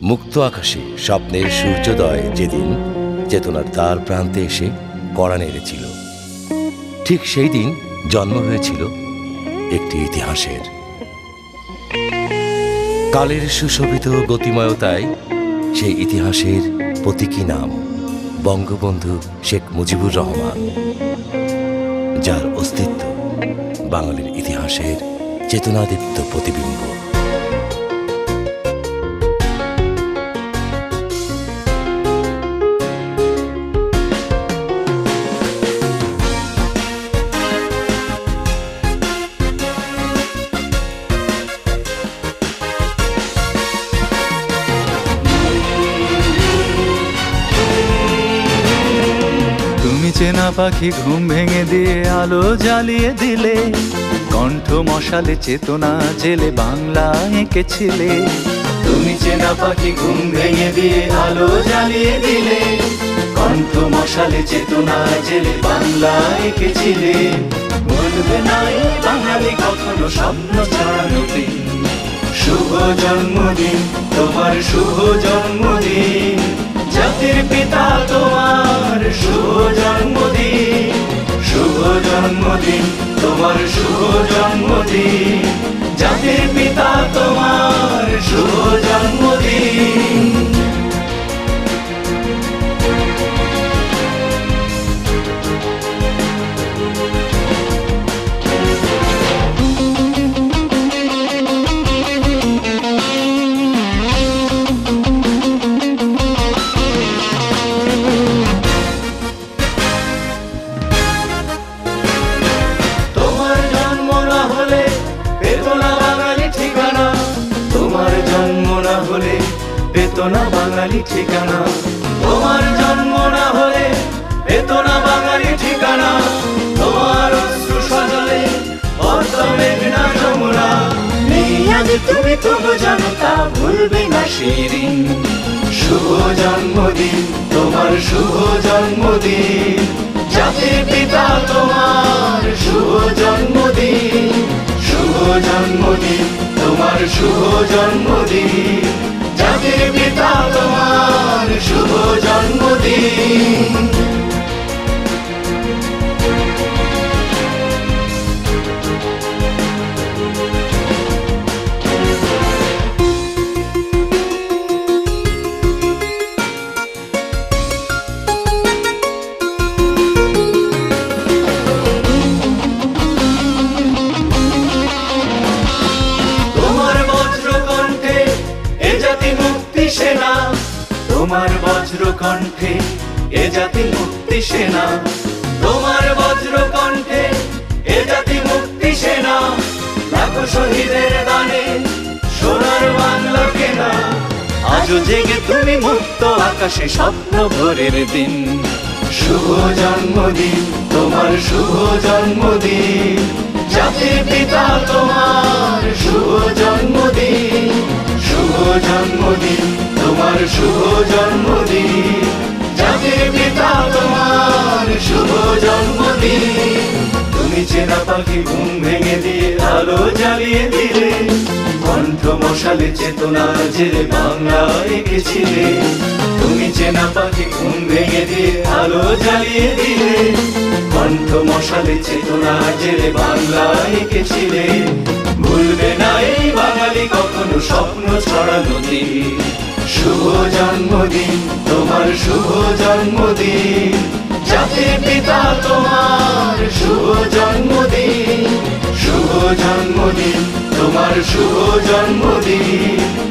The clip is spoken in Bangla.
মুক্ত আকাশে স্বপ্নের সূর্যোদয় যেদিন চেতনার দ্বার প্রান্তে এসে কড়া নেড়েছিল ঠিক সেই দিন জন্ম হয়েছিল একটি ইতিহাসের। কালের সুশোভিত গতিময়তায় সেই ইতিহাসের প্রতীকী নাম বঙ্গবন্ধু শেখ মুজিবুর রহমান, যার অস্তিত্ব বাঙালির ইতিহাসের চেতনাদীপ্ত প্রতিবিম্ব। তুমি চেনা পাখি ঘুম ভেঙে দিয়ে আলো জ্বালিয়ে দিলে। কণ্ঠ মশালে চেতনা জেলে বাংলা এঁকেছিলে। তুমি চেনা পাখি ঘুম ভেঙে দিয়ে আলো জ্বালিয়ে দিলে। কণ্ঠ মশালে চেতনা জেলে বাংলা এঁকেছিলে। বলবে না বাঙালি কখনো স্বপ্ন ছড়ানো শুভ জন্মদিন, তোমার শুভ জন্মদিন। জাতির পিতা তোমার শুভ জন্মদিন না বাঙালি ঠিকানা। তোমার জন্ম না হলে পেত না বাঙালি ঠিকানা। তোমার অশ্রু সজলে পদ্মা মেঘনা যমুনা। নেই তুমি তবু জানো তা ভুলবে না শিরিন শুভ জন্মদিন, তোমার শুভ জন্মদিন। জাতির পিতা তোমার শুভ জন্মদিন। শুভ জন্মদিন, তোমার শুভ জন্মদিন। পিতা তোমার শুভ জন্মদিন মুক্তি সেনা। তোমার বজ্র কণ্ঠে এ জাতি মুক্তি সেনা। তোমার বজ্র কণ্ঠে এ জাতি মুক্তি সেনা। শহীদের দানে সোনার বাংলা কেনা। আজও জেগে তুমি মুক্ত আকাশে স্বপ্ন ভোরের দিন। শুভ জন্মদিন, তোমার শুভ জন্মদিন। জাতির পিতা তোমার শুভ জন্মদিন শুভ জন্মদিন। শুভ জন্মদিন জাতির পিতা তোমার শুভ জন্মদিন, তুমি চেনা পাখি ঘুম ভেঙে দিয়ে, আলো জ্বালিয়ে দিলে, কণ্ঠ মশালে চেতনা জেলে বাংলা এঁকেছিলে তুমি চেনা পাখি ঘুম ভেঙে দিয়ে, আলো জ্বালিয়ে দিলে, কণ্ঠ মশালে চেতনা জেলে বাংলা এঁকেছিলে ভুলবে না এই বাঙালি কখনো স্বপ্ন ছড়ানো দিন শুভ জন্মদিন, তোমার শুভ জন্মদিন। জাতি পিতা তোমার শুভ জন্মদিন শুভ জন্মদিন, তোমার শুভ জন্মদিন।